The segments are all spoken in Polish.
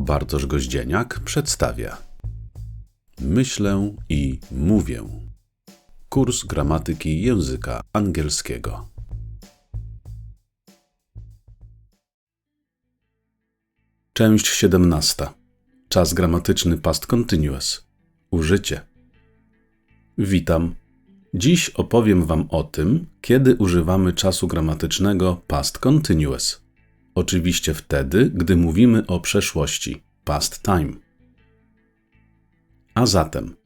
Bartosz Goździeniak przedstawia Myślę i mówię. Kurs gramatyki języka angielskiego. Część 17. Czas gramatyczny past continuous. Użycie. Witam. Dziś opowiem Wam o tym, kiedy używamy czasu gramatycznego past continuous. Oczywiście wtedy, gdy mówimy o przeszłości past time. A zatem,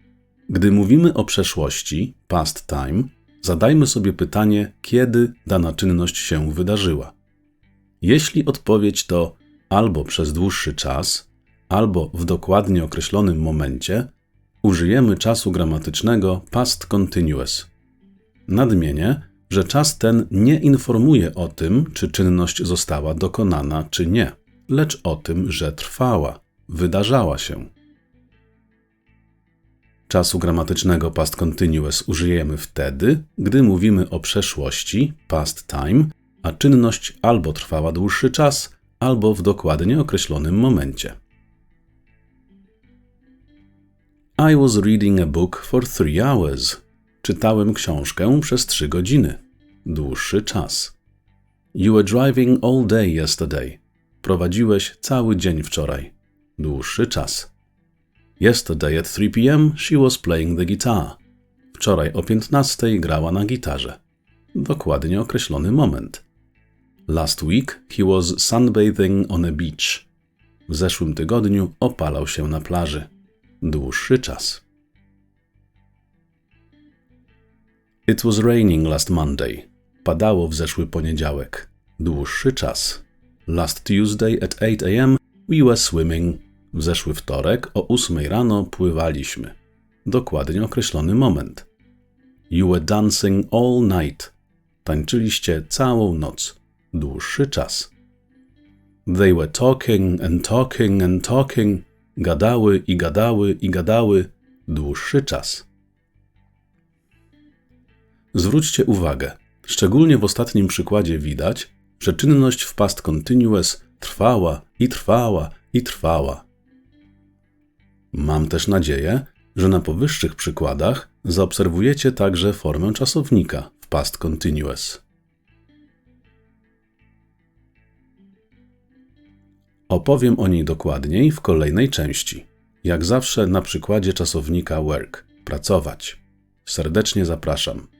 gdy mówimy o przeszłości past time, zadajmy sobie pytanie, kiedy dana czynność się wydarzyła. Jeśli odpowiedź to albo przez dłuższy czas, albo w dokładnie określonym momencie, użyjemy czasu gramatycznego past continuous. Nadmienię, że czas ten nie informuje o tym, czy czynność została dokonana, czy nie, lecz o tym, że trwała, wydarzała się. Czasu gramatycznego past continuous użyjemy wtedy, gdy mówimy o przeszłości past time, a czynność albo trwała dłuższy czas, albo w dokładnie określonym momencie. I was reading a book for three hours. Czytałem książkę przez trzy godziny. Dłuższy czas. You were driving all day yesterday. Prowadziłeś cały dzień wczoraj. Dłuższy czas. Yesterday at 3 p.m. she was playing the guitar. Wczoraj o 15 grała na gitarze. Dokładnie określony moment. Last week he was sunbathing on a beach. W zeszłym tygodniu opalał się na plaży. Dłuższy czas. It was raining last Monday. Padało w zeszły poniedziałek. Dłuższy czas. Last Tuesday at 8 am we were swimming. W zeszły wtorek o 8 rano pływaliśmy. Dokładnie określony moment. You were dancing all night. Tańczyliście całą noc. Dłuższy czas. They were talking and talking and talking. Gadały i gadały i gadały. Dłuższy czas. Zwróćcie uwagę, szczególnie w ostatnim przykładzie widać, że czynność w past continuous trwała i trwała i trwała. Mam też nadzieję, że na powyższych przykładach zaobserwujecie także formę czasownika w past continuous. Opowiem o niej dokładniej w kolejnej części. Jak zawsze na przykładzie czasownika work pracować. Serdecznie zapraszam.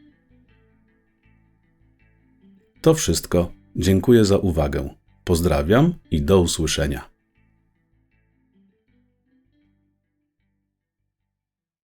To wszystko. Dziękuję za uwagę. Pozdrawiam i do usłyszenia.